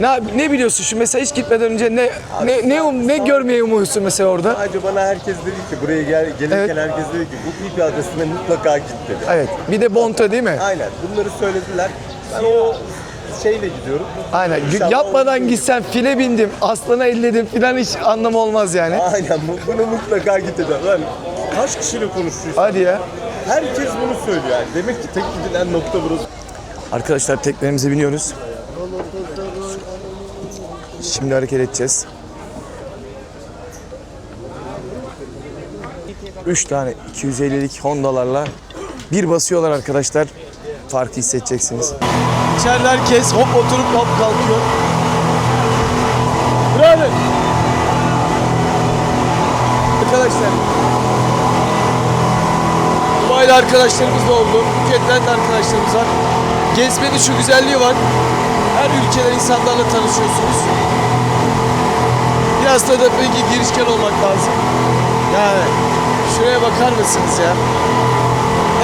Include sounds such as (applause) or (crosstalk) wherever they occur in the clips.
Ne ne biliyorsun şu mesela hiç gitmeden önce ne ne ne, um- ne görmeyi umuyorsun mesela orada? Sadece bana herkes dedi ki buraya gel, gelirken Evet. herkes dedi ki bu Pipi Adası'na mutlaka git dedi. Evet. Bir de Bonta değil mi? Aynen bunları söylediler. Ben o şeyle gidiyorum. Aynen. Gü- İnşallah Yapmadan olur. gitsen file bindim, aslana elledim filan hiç anlamı olmaz yani. Aynen bu- bunu mutlaka git dedi. Lan kaç kişiyle konuştuysa Hadi ya. herkes bunu söylüyor yani. Demek ki tek gidilen nokta burası. Arkadaşlar teknelerimize biniyoruz. Şimdi hareket edeceğiz. Üç tane 250'lik Honda'larla bir basıyorlar arkadaşlar. Farkı hissedeceksiniz. İçeride herkes hop oturup hop kalkıyor. Bravo. Arkadaşlar. Dubai'de arkadaşlarımız da oldu. Phuket'ten de arkadaşlarımız var. Gezmenin şu güzelliği var. Her ülkeden insanlarla tanışıyorsunuz. Biraz da tabii ki girişken olmak lazım. Yani şuraya bakar mısınız ya?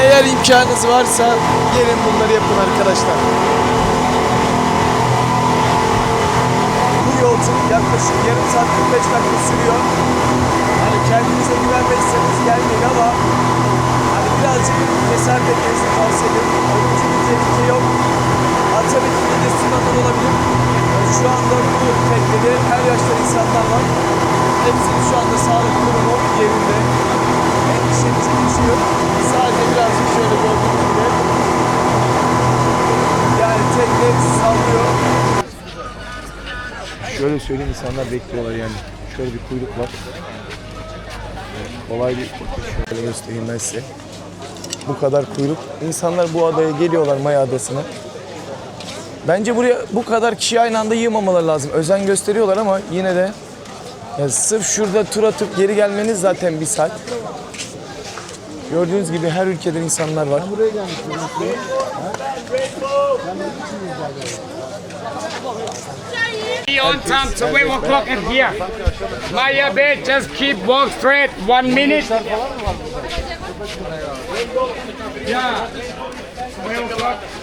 Eğer imkanınız varsa gelin bunları yapın arkadaşlar. Bu yolculuk yaklaşık yarım saat 45 dakika sürüyor. Hani kendinize güvenmezseniz gelmeyin ama hani birazcık cesaret etmenizi tavsiye ederim. Ölümcül bir tehlike yok. Ha, tabii ki de sınadan olabilir. Şu anda bu teknede her yaştan insanlar var. Hepsinin şu anda sağlık durumu yerinde. Şey yok. Sadece birazcık şöyle gördüğünüz gibi. Yani tekne sallıyor. Şöyle söyleyeyim insanlar bekliyorlar yani. Şöyle bir kuyruk var. Kolay bir şöyle göstereyim ben size. Bu kadar kuyruk. İnsanlar bu adaya geliyorlar Maya Adası'na. Bence buraya bu kadar kişi aynı anda yığmamaları lazım. Özen gösteriyorlar ama yine de ya sırf şurada tur atıp geri gelmeniz zaten bir saat. Gördüğünüz gibi her ülkeden insanlar var. On time to 12 o'clock at here. Maya Bay, just keep walk straight. One minute. Yeah. 12 o'clock.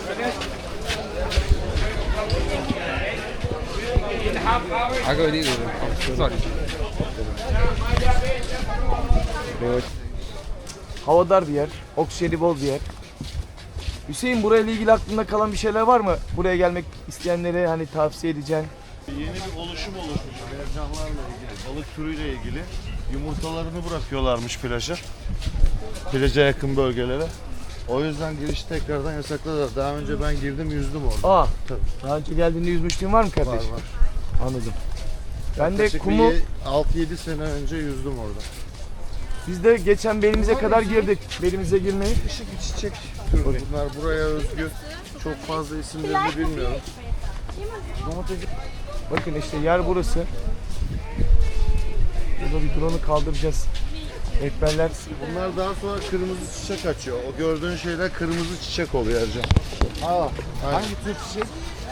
Go with you. Sorry. Havadar bir yer, oksijeni bol bir yer. Hüseyin burayla ilgili aklında kalan bir şeyler var mı? Buraya gelmek isteyenlere hani tavsiye edeceğin. Yeni bir oluşum oluşmuş mercanlarla ilgili, balık türüyle ilgili. Yumurtalarını bırakıyorlarmış plaja. Plaja yakın bölgelere. O yüzden giriş tekrardan yasakladılar. Daha önce ben girdim yüzdüm orada. Aa, daha önce geldiğinde yüzmüşlüğün var mı kardeş? Var var. Anladım. Ben de Yaklaşık kumu, bir 6-7 sene önce yüzdüm orada. biz de geçen belimize kadar girdik. Belimize girmeyi. Işık çiçek türü. Bunlar buraya özgü. Çok fazla isimlerini bilmiyorum. Bakın işte yer burası. Burada bir drone'u kaldıracağız. Rehberler Bunlar daha sonra kırmızı çiçek açıyor. O gördüğün şeyler kırmızı çiçek oluyor Ercan. Aa, hangi tür çiçek?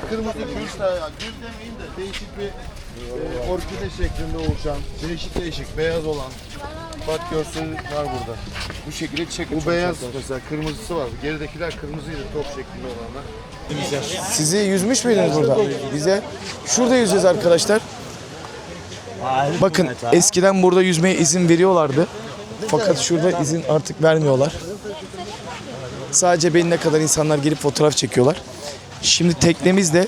Kırmızı gül, ya gül demeyeyim de değişik bir e, orkide şeklinde oluşan, değişik değişik beyaz olan. Bak görsel var burada. bu şekilde çiçek Bu beyaz mesela kırmızısı var. Geridekiler kırmızıydı top şeklinde olanlar. Sizi yüzmüş müydünüz burada? Bize şurada yüzeceğiz arkadaşlar. Bakın eskiden burada yüzmeye izin veriyorlardı. Fakat şurada izin artık vermiyorlar. Sadece beline kadar insanlar gelip fotoğraf çekiyorlar. Şimdi teknemizle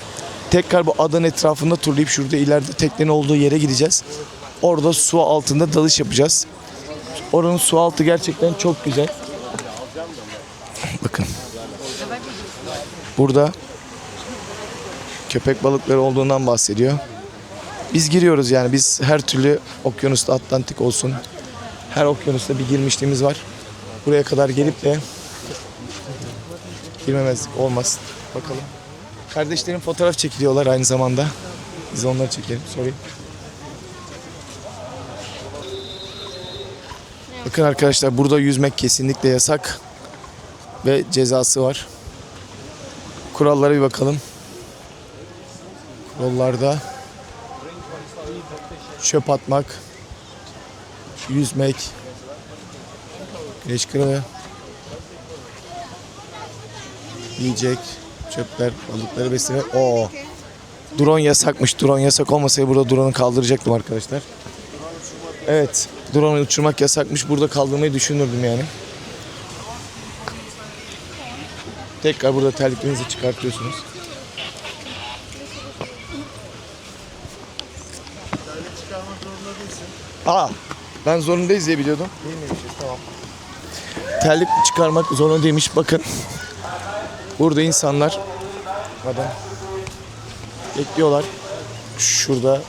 tekrar bu adanın etrafında turlayıp şurada ileride teknenin olduğu yere gideceğiz. Orada su altında dalış yapacağız. Oranın su altı gerçekten çok güzel. Bakın. Burada köpek balıkları olduğundan bahsediyor. Biz giriyoruz yani biz her türlü okyanusta Atlantik olsun her okyanusta bir girmişliğimiz var. Buraya kadar gelip de girmemezlik olmaz. Bakalım. Kardeşlerim fotoğraf çekiliyorlar aynı zamanda. Biz onları çekelim. Sorry. Bakın arkadaşlar burada yüzmek kesinlikle yasak ve cezası var. Kurallara bir bakalım. Yollarda çöp atmak, yüzmek, güneş kırığı, yiyecek, çöpler, balıkları beslemek. Oo. Drone yasakmış. Drone yasak olmasaydı burada drone'u kaldıracaktım arkadaşlar. Evet. Drone uçurmak yasakmış. Burada kaldırmayı düşünürdüm yani. Tekrar burada terliklerinizi çıkartıyorsunuz. Aa, ben zorundayız diye biliyordum. Değil miymiş? Tamam. Terlik çıkarmak zorunda değilmiş. Bakın. Burada insanlar adam bekliyorlar. Şurada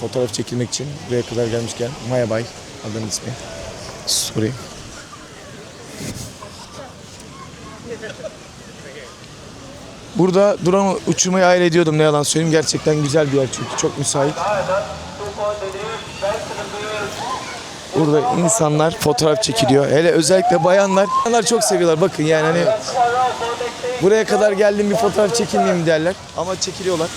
fotoğraf çekilmek için buraya kadar gelmişken Maya Bay adamın ismi. Sorry. Burada drone uçurmayı hayal ediyordum ne yalan söyleyeyim. Gerçekten güzel bir yer çünkü çok müsait. Burada insanlar fotoğraf çekiliyor. Hele özellikle bayanlar. Bayanlar çok seviyorlar. Bakın yani hani buraya kadar geldim bir fotoğraf çekilmeyeyim derler. Ama çekiliyorlar.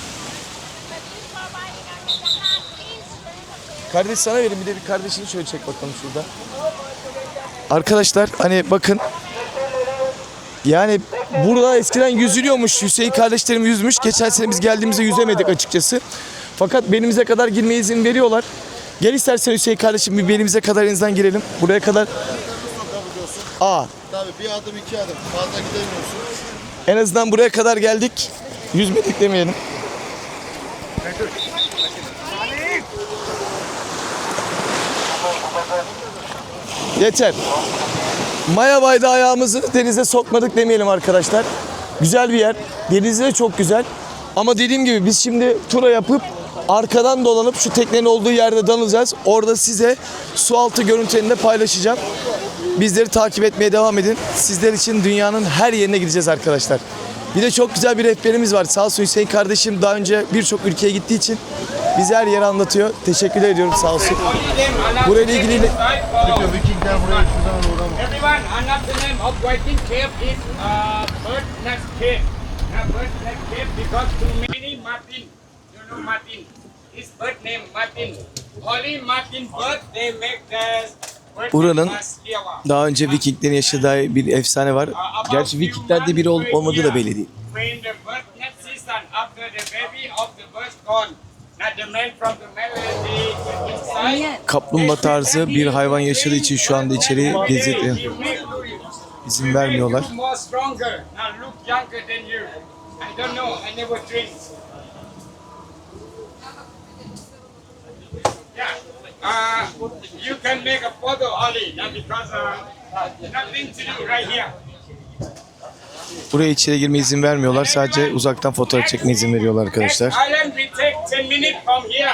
Kardeş sana verin bir de bir kardeşini şöyle çek bakalım şurada. Arkadaşlar hani bakın yani burada eskiden yüzülüyormuş. Hüseyin kardeşlerim yüzmüş. Geçen sene biz geldiğimizde yüzemedik açıkçası. Fakat belimize kadar girmeye izin veriyorlar. Gel istersen Hüseyin kardeşim bir belimize kadar en azından girelim. Buraya kadar. Aa, Tabii bir adım iki adım fazla gidemiyorsun. En azından buraya kadar geldik. Yüzmedik demeyelim. Yeter. Maya Bay'da ayağımızı denize sokmadık demeyelim arkadaşlar. Güzel bir yer. Denizi de çok güzel. Ama dediğim gibi biz şimdi tura yapıp arkadan dolanıp şu teknenin olduğu yerde dalacağız. Orada size su altı görüntülerini de paylaşacağım. Bizleri takip etmeye devam edin. Sizler için dünyanın her yerine gideceğiz arkadaşlar. Bir de çok güzel bir rehberimiz var. Sağ olsun Hüseyin kardeşim daha önce birçok ülkeye gittiği için bize her yeri anlatıyor. Teşekkür ediyorum sağ olsun. Burayla ilgili Vikingler buraya. Everyone, another cave is uh, Bird Nest Cave. Because too many Martin. You know Martin. His bird name Martin. Only Martin bird they make the Buranın. Daha önce Vikinglerin yaşadığı bir efsane var. Gerçi Vikinglerde biri olup olmadığı da belli değil. Kaplumbağa tarzı bir hayvan yaşadığı için şu anda içeri gezdirmiyor. İzin vermiyorlar. Yeah. Uh, you can make a photo only, not because uh, nothing to do right here. Buraya içeri girmeye izin vermiyorlar. Sadece uzaktan fotoğraf çekmeye izin veriyorlar arkadaşlar. Next island we take 10 minutes from here.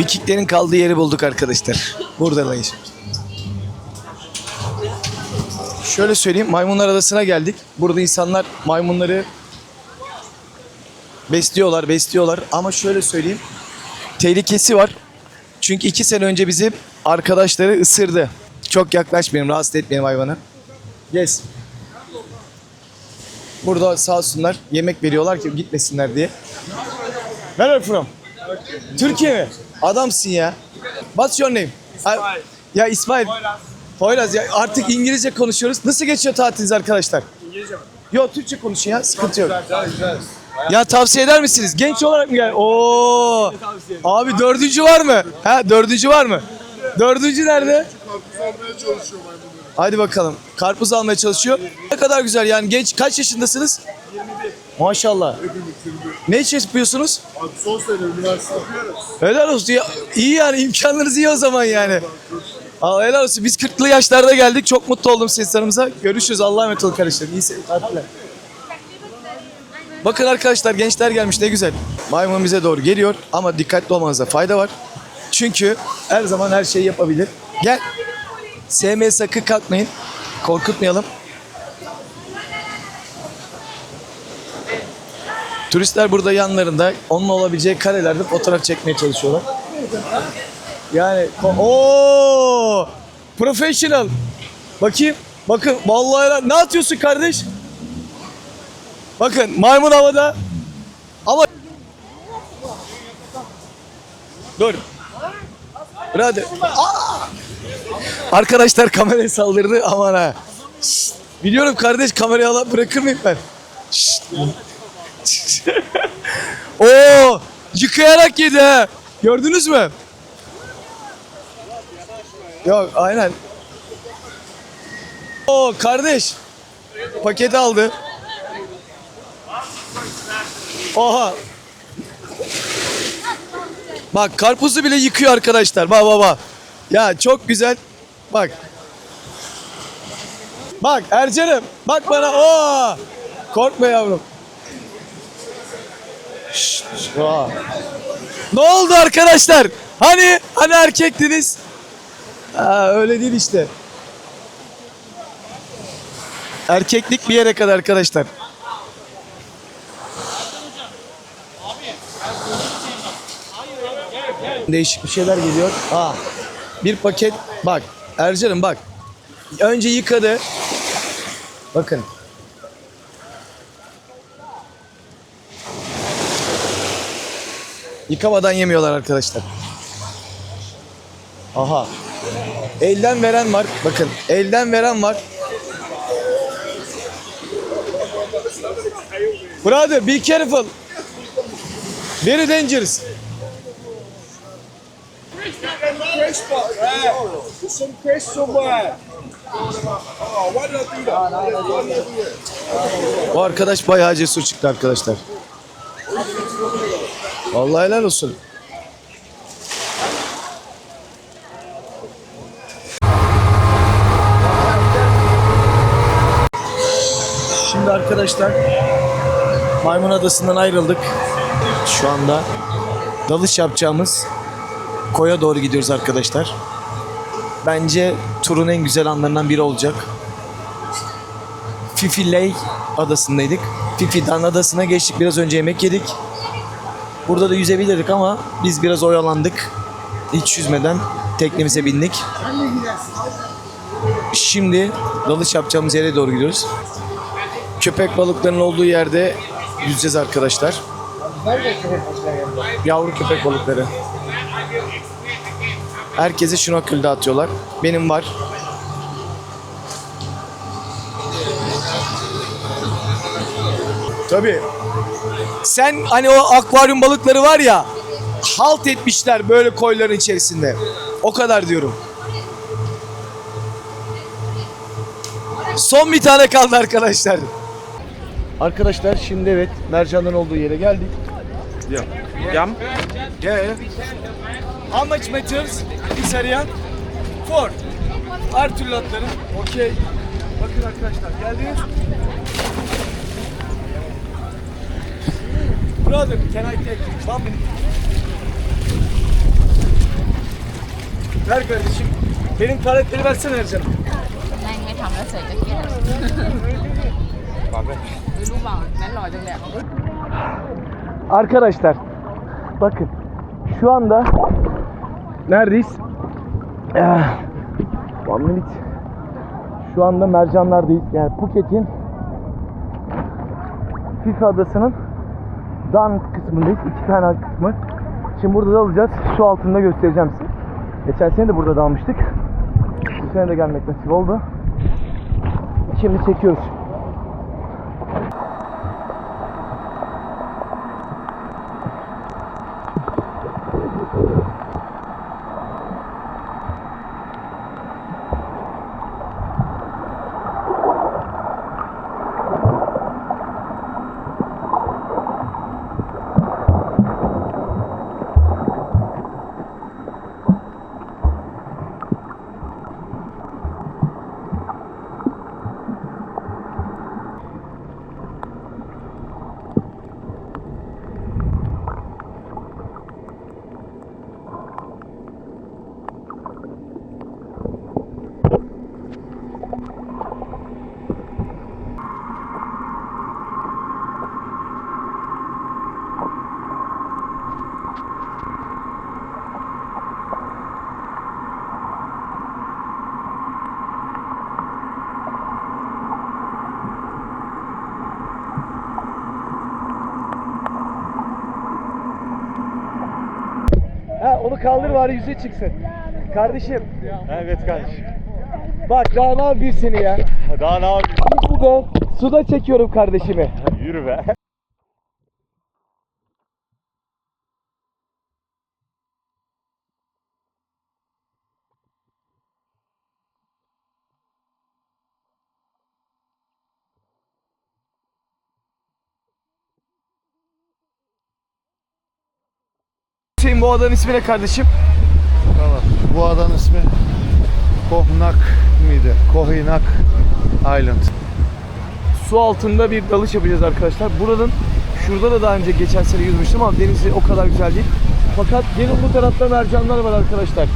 Vikinglerin kaldığı yeri bulduk arkadaşlar. Buradayız. Şöyle söyleyeyim, Maymunlar Adası'na geldik. Burada insanlar maymunları besliyorlar, besliyorlar. Ama şöyle söyleyeyim, tehlikesi var. Çünkü iki sene önce bizim arkadaşları ısırdı. Çok yaklaşmayın, rahatsız etmeyin hayvanı. Yes. Burada sağ olsunlar yemek veriyorlar ki gitmesinler diye. Where are you from? Türkiye mi? Adamsın ya. What's your name? İsmail. Ya İsmail. Poyraz ya artık İngilizce konuşuyoruz. Nasıl geçiyor tatiliniz arkadaşlar? İngilizce mi? Yok Türkçe konuşun ya sıkıntı yok. Ya tavsiye eder misiniz? Genç olarak mı gel? Oo. Abi dördüncü var mı? Ha dördüncü var mı? Dördüncü nerede? Hadi bakalım. Karpuz almaya çalışıyor. Ne kadar güzel yani genç kaç yaşındasınız? 21. Maşallah. Ne iş yapıyorsunuz? Abi son sene üniversite. Helal olsun ya. İyi yani imkanlarınız iyi o zaman yani. Aa, helal olsun. Biz 40'lı yaşlarda geldik. Çok mutlu oldum sizin yanımıza. Görüşürüz. Allah'a emanet olun kardeşlerim. İyi tatiller. Bakın arkadaşlar gençler gelmiş ne güzel. Maymun bize doğru geliyor ama dikkatli olmanıza fayda var. Çünkü her zaman her şeyi yapabilir. Gel. Sevmeye sakın kalkmayın. Korkutmayalım. Turistler burada yanlarında onun olabileceği karelerde fotoğraf çekmeye çalışıyorlar. Yani o professional. Bakayım. Bakın vallahi ne atıyorsun kardeş? Bakın maymun havada. Ama Dur. Hadi. Arkadaşlar kameraya saldırdı aman ha. Şşt. Biliyorum kardeş kamerayı alıp bırakır mıyım ben? Şşt. (laughs) Oo, yıkayarak yedi ha. Gördünüz mü? Yok, aynen. Oo kardeş. Paket aldı. Oha. Bak karpuzu bile yıkıyor arkadaşlar. Bak bak bak. Ya çok güzel. Bak. Bak Ercan'ım. Bak bana. Oo. Korkma yavrum. Şşt, aa. Ne oldu arkadaşlar? Hani hani erkektiniz? Aa, öyle değil işte. Erkeklik bir yere kadar arkadaşlar. Değişik bir şeyler geliyor. Aa, bir paket bak Ercan'ım bak. Önce yıkadı. Bakın. Yıkamadan yemiyorlar arkadaşlar. Aha. Elden veren var. Bakın elden veren var. Brother be careful. Very dangerous. Did I do it? Bu arkadaş bayağı cesur çıktı arkadaşlar. Vallahi helal olsun. Şimdi arkadaşlar Maymun Adası'ndan ayrıldık. Şu anda dalış yapacağımız koya doğru gidiyoruz arkadaşlar. Bence turun en güzel anlarından biri olacak. Fifi Ley adasındaydık. Fifi'den adasına geçtik. Biraz önce yemek yedik. Burada da yüzebilirdik ama biz biraz oyalandık. Hiç yüzmeden teknemize bindik. Şimdi dalış yapacağımız yere doğru gidiyoruz. Köpek balıklarının olduğu yerde yüzeceğiz arkadaşlar. Yavru köpek balıkları. Herkese şnorkel dağıtıyorlar. Benim var. Tabii. Sen hani o akvaryum balıkları var ya halt etmişler böyle koyların içerisinde. O kadar diyorum. Son bir tane kaldı arkadaşlar. Arkadaşlar şimdi evet mercanların olduğu yere geldik. Yeah. Yeah. yeah. How much meters is Arian? Four. Her türlü atların. Okey. Bakın arkadaşlar geldiniz. Brother, can I take one minute? Ver kardeşim. Benim karakteri versene Ercan'ım. นั่งไม่ทำ(laughs) แล้วเสร็จจะเกลียดไม่รู้เปล่านั้นหล่อจังเลยอะ Arkadaşlar bakın şu anda neredeyiz? Ah, One minute. Şu anda mercanlardayız. Yani Phuket'in FIFA adasının Dan kısmındayız. İki tane kısmı. Şimdi burada da alacağız. Su altında göstereceğim size. Geçen sene de burada dalmıştık. Bu sene de gelmek nasip oldu. Şimdi çekiyoruz. bari yüze çıksın. Kardeşim. Evet kardeşim. Bak daha ne yapayım seni ya. Daha ne yapayım? Suda, suda çekiyorum kardeşimi. (laughs) Yürü be. Hüseyin bu adanın ismi ne kardeşim? Bu adanın ismi Kohnak mıydı? Kohinak Island. Su altında bir dalış yapacağız arkadaşlar. Buranın şurada da daha önce geçen sene yüzmüştüm ama denizi o kadar güzel değil. Fakat gelin bu tarafta mercanlar var arkadaşlar.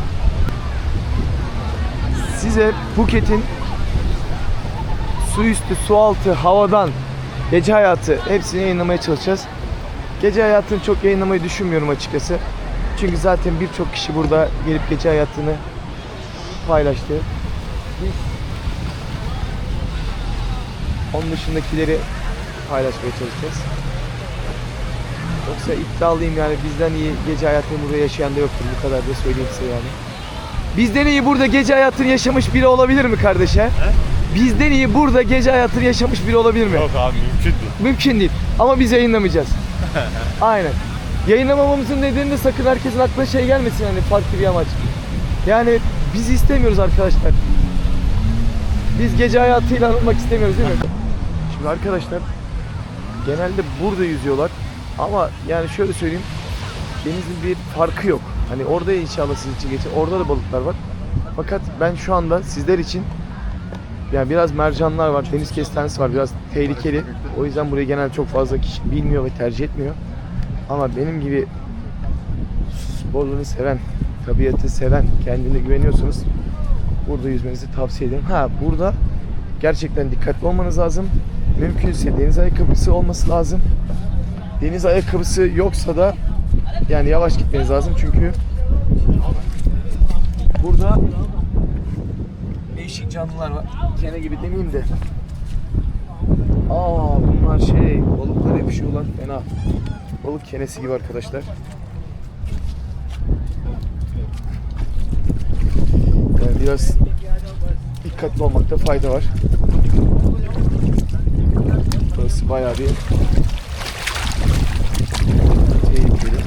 Size Phuket'in su üstü, su altı, havadan, gece hayatı hepsini yayınlamaya çalışacağız. Gece hayatını çok yayınlamayı düşünmüyorum açıkçası. Çünkü zaten birçok kişi burada gelip gece hayatını paylaştı. Biz onun dışındakileri paylaşmaya çalışacağız. Yoksa iddialıyım yani bizden iyi gece hayatını burada yaşayan da yoktur. Bu kadar da söyleyeyim size yani. Bizden iyi burada gece hayatını yaşamış biri olabilir mi kardeşe? Bizden iyi burada gece hayatını yaşamış biri olabilir mi? Yok abi mümkün değil. Mümkün değil. Ama biz yayınlamayacağız. (laughs) Aynen. Yayınlamamamızın nedeni de sakın herkesin aklına şey gelmesin yani farklı bir amaç. Yani biz istemiyoruz arkadaşlar. Biz gece hayatıyla anılmak istemiyoruz değil mi? Şimdi arkadaşlar genelde burada yüzüyorlar ama yani şöyle söyleyeyim denizin bir farkı yok. Hani orada inşallah sizin için geçer. Orada da balıklar var. Fakat ben şu anda sizler için yani biraz mercanlar var, deniz kestanesi var. Biraz tehlikeli. O yüzden burayı genel çok fazla kişi bilmiyor ve tercih etmiyor. Ama benim gibi sporlarını seven, tabiatı seven, kendine güveniyorsanız burada yüzmenizi tavsiye ederim. Ha burada gerçekten dikkatli olmanız lazım. Mümkünse deniz ayakkabısı olması lazım. Deniz ayakkabısı yoksa da yani yavaş gitmeniz lazım çünkü burada değişik canlılar var. Kene gibi demeyeyim de. Aa bunlar şey balıklar yapışıyorlar fena. Balık kenesi gibi arkadaşlar. Yani biraz dikkatli olmakta fayda var. Burası bayağı bir tehlikeli.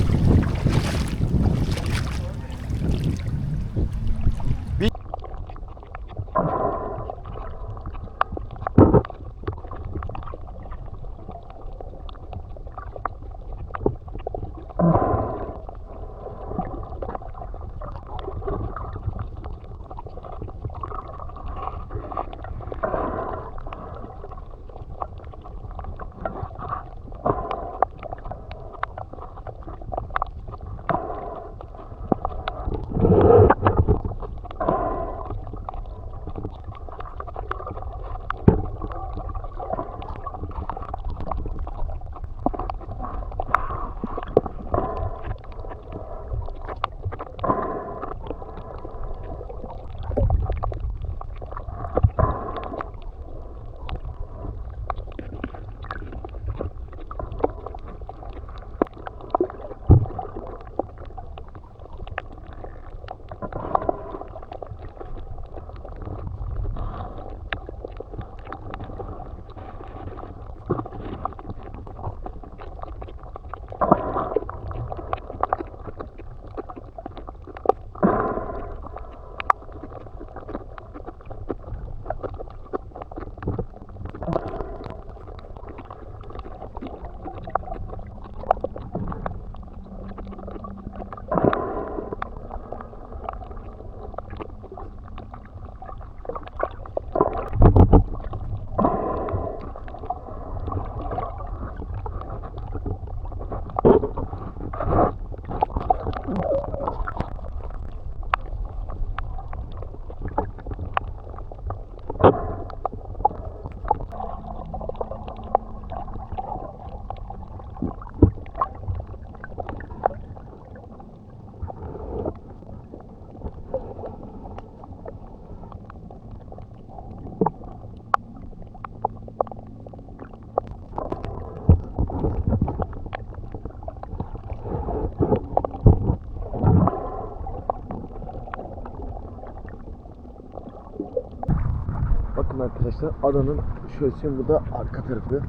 Arkadaşlar adanın şöyle bu da arka tarafı.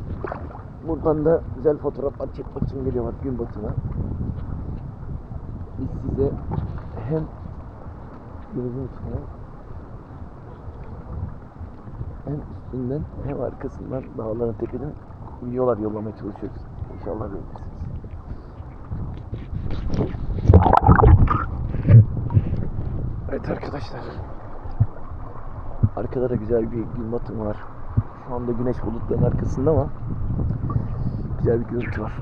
Buradan da güzel fotoğraflar çekmek için geliyorlar gün batımı. Biz size hem denizin içine hem üstünden hem arkasından dağların tepeden videolar yollamaya çalışıyoruz. İnşallah beğenirsiniz. Evet arkadaşlar. Arkada da güzel bir gün var. Şu anda güneş bulutların arkasında ama güzel bir görüntü var.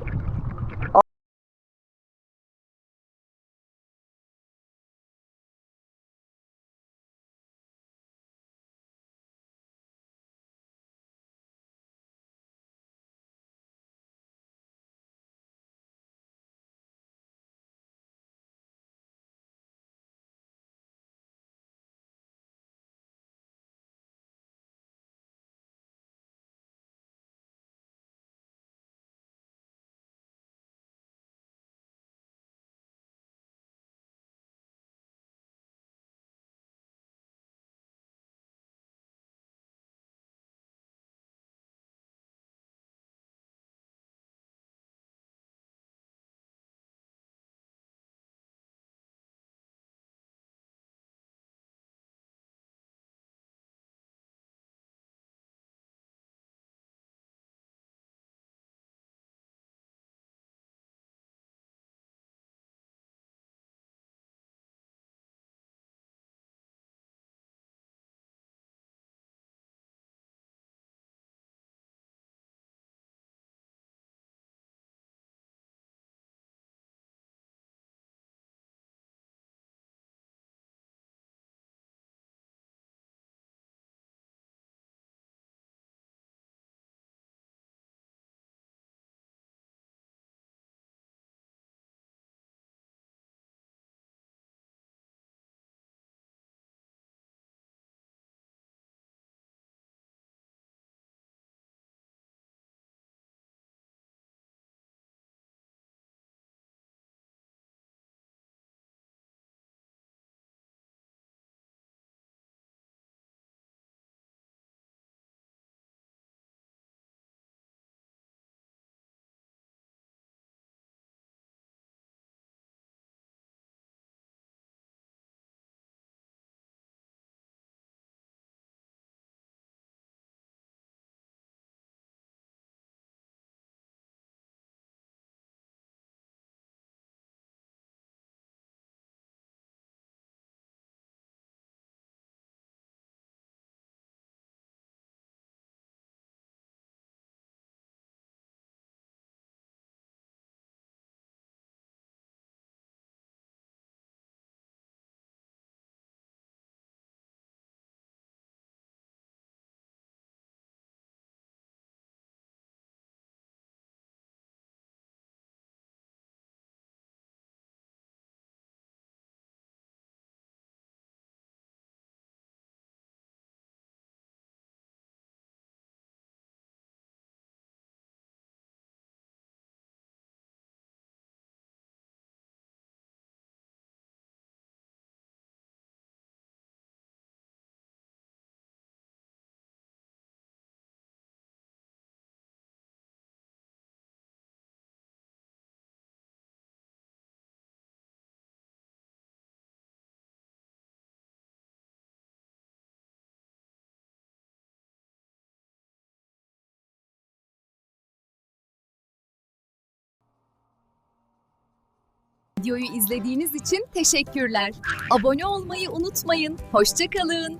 Videoyu izlediğiniz için teşekkürler. Abone olmayı unutmayın. Hoşçakalın.